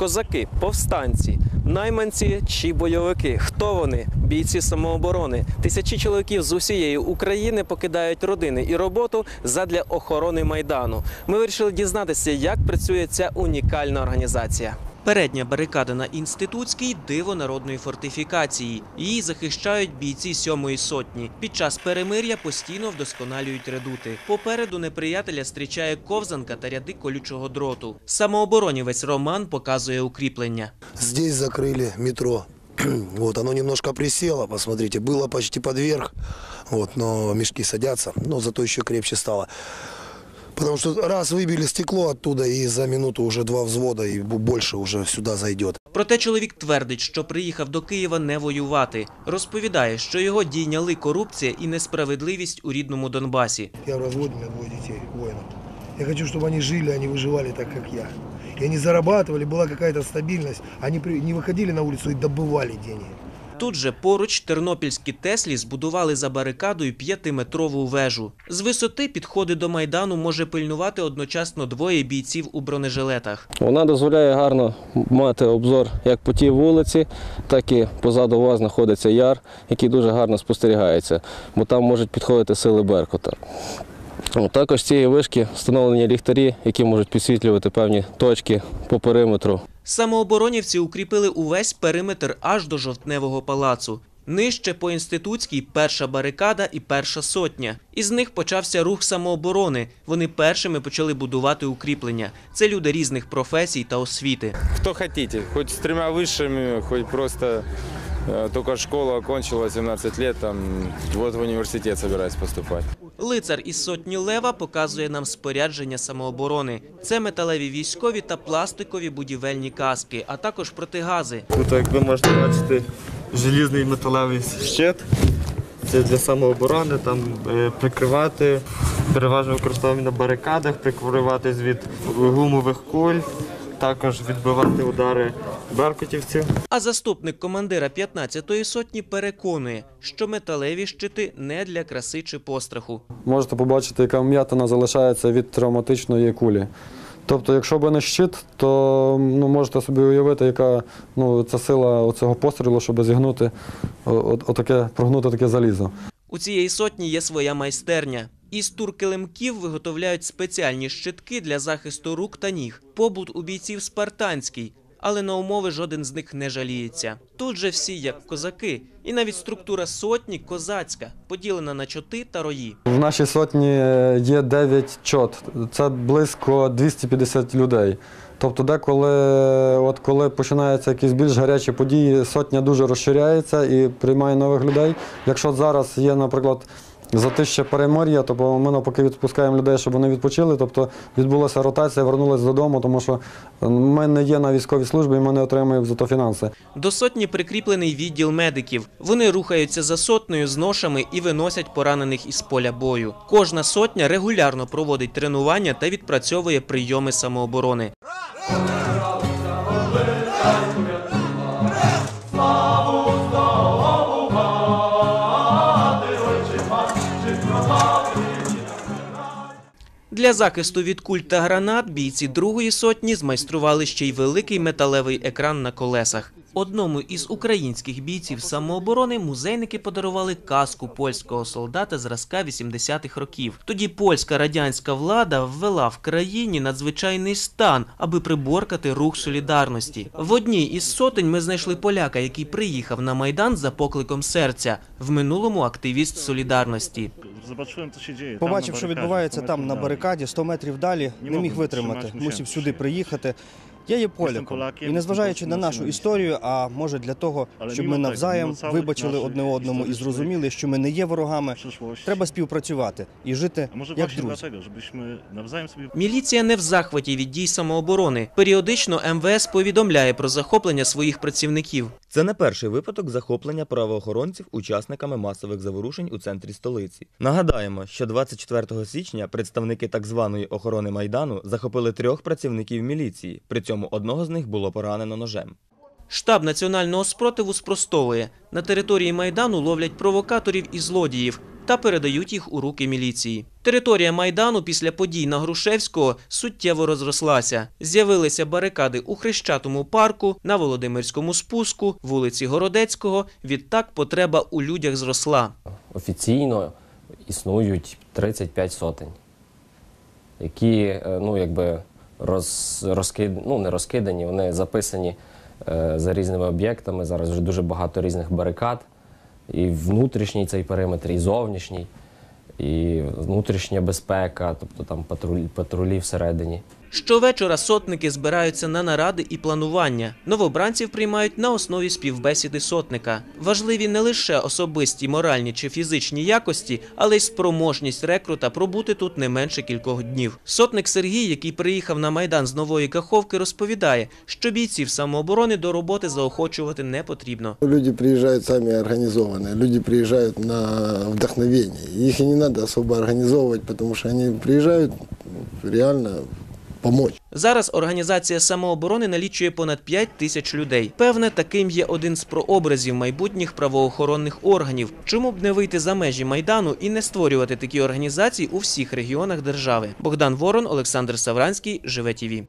Козаки, повстанці, найманці чи бойовики. Хто вони? Бійці самооборони. Тисячі чоловіків з усієї України покидають родини і роботу задля охорони майдану. Ми вирішили дізнатися, як працює ця унікальна організація. Передня барикада на інститутській диво народної фортифікації. Її захищають бійці сьомої сотні. Під час перемир'я постійно вдосконалюють редути. Попереду неприятеля зустрічає ковзанка та ряди колючого дроту. Самооборонівець Роман показує укріплення. Здесь закрыли метро. Вот, оно немножко присело, посмотрите, было почти подверх, вот, но мешки садятся, но зато еще крепче стало. Потому что раз выбили стекло оттуда, и за минуту уже два взвода, и бу- больше уже сюда зайдет. Проте чоловік твердить, що приїхав до Києва не воювати. Розповідає, що його дійняли корупція і несправедливість у рідному Донбасі. Я в разводе, у меня двое детей, воинов. Я хочу, чтобы они жили, они выживали так, как я. И они зарабатывали, была какая-то стабильность. Они при- не выходили на улицу и добывали деньги. Тут же поруч тернопільські Теслі збудували за барикадою п'ятиметрову вежу. З висоти підходи до майдану може пильнувати одночасно двоє бійців у бронежилетах. Вона дозволяє гарно мати обзор як по тій вулиці, так і позаду вас знаходиться яр, який дуже гарно спостерігається, бо там можуть підходити сили Беркута. Також цієї вишки встановлені ліхтарі, які можуть підсвітлювати певні точки по периметру. Самооборонівці укріпили увесь периметр аж до жовтневого палацу. Нижче по інститутській перша барикада і перша сотня. Із них почався рух самооборони. Вони першими почали будувати укріплення. Це люди різних професій та освіти. Кто хотите, хоть с тремя высшими, хоть просто э, только школу окончила 17 лет, там, вот в университет собираюсь поступать. Лицар із сотні лева показує нам спорядження самооборони. Це металеві військові та пластикові будівельні каски, а також протигази. Тут, як ви можете бачити, желізний металевий щит. Це для самооборони, там е, прикривати, переважно використовуємо на барикадах, прикриватись від гумових куль, також відбивати удари беркутівців. А заступник командира 15-ї сотні переконує, що металеві щити не для краси чи постраху. можете побачити, яка м'ятина залишається від травматичної кулі. Тобто, якщо б не щит, то ну, можете собі уявити, яка ну, це сила цього пострілу, щоб зігнути, отаке, прогнути таке залізо. У цієї сотні є своя майстерня. Із туркелемків виготовляють спеціальні щитки для захисту рук та ніг. Побут у бійців спартанський, але на умови жоден з них не жаліється. Тут же всі як козаки, і навіть структура сотні козацька, поділена на чоти та рої. В нашій сотні е, є 9 чот, це близько 250 людей. Тобто, деколи, от коли починаються якісь більш гарячі події, сотня дуже розширяється і приймає нових людей. Якщо зараз є, наприклад, затища перемир'я, то ми навпаки відпускаємо людей, щоб вони відпочили. Тобто відбулася ротація, вернулися додому, тому що ми не є на військовій службі, і ми не отримуємо за фінанси. До сотні прикріплений відділ медиків. Вони рухаються за сотнею з ношами і виносять поранених із поля бою. Кожна сотня регулярно проводить тренування та відпрацьовує прийоми самооборони. Для захисту від куль та гранат бійці другої сотні змайстрували ще й великий металевий екран на колесах. Одному із українських бійців самооборони музейники подарували каску польського солдата зразка 80-х років. Тоді польська радянська влада ввела в країні надзвичайний стан, аби приборкати рух солідарності. В одній із сотень ми знайшли поляка, який приїхав на майдан за покликом серця. В минулому активіст солідарності. Zobaczyłem, co się dzieje. Побачив, що відбувається там на барикаді, 100 метрів далі, не міг витримати. Мусив сюди приїхати. Я є поляком, і незважаючи на нашу історію, а може для того, щоб ми навзаєм вибачили одне одному і зрозуміли, що ми не є ворогами, треба співпрацювати і жити A może як właśnie друзі. dlatego, żebyśmy nawzajem sobie Міліція не в захваті від дій самооборони. Періодично МВС повідомляє про захоплення своїх працівників. Це не перший випадок захоплення правоохоронців учасниками масових заворушень у центрі столиці. Нагадаємо, що 24 січня представники так званої охорони майдану захопили трьох працівників міліції. При цьому одного з них було поранено ножем. Штаб національного спротиву спростовує на території майдану ловлять провокаторів і злодіїв та передають їх у руки міліції. Територія майдану після подій на Грушевського суттєво розрослася. З'явилися барикади у Хрещатому парку, на Володимирському спуску, вулиці Городецького. Відтак потреба у людях зросла. Офіційно існують 35 сотень, які е, ну, якби роз, розкид, ну, не розкидані, вони записані е, за різними об'єктами. Зараз вже дуже багато різних барикад. І внутрішній цей периметр, і зовнішній, і внутрішня безпека, тобто там патрулі, патрулі всередині. Щовечора сотники збираються на наради і планування. Новобранців приймають на основі співбесіди сотника. Важливі не лише особисті моральні чи фізичні якості, але й спроможність рекрута пробути тут не менше кількох днів. Сотник Сергій, який приїхав на майдан з нової Каховки, розповідає, що бійців самооборони до роботи заохочувати не потрібно. Люди приезжают сами организованные, люди приезжают на вдохновение. Их и не надо особо организовывать, потому что они приезжают реально помочь. Зараз організація самооборони налічує понад 5 тисяч людей. Певне, таким є один з прообразів майбутніх правоохоронних органів. Чому б не вийти за межі майдану і не створювати такі організації у всіх регіонах держави? Богдан Ворон, Олександр Савранський, Живе ТІВІ.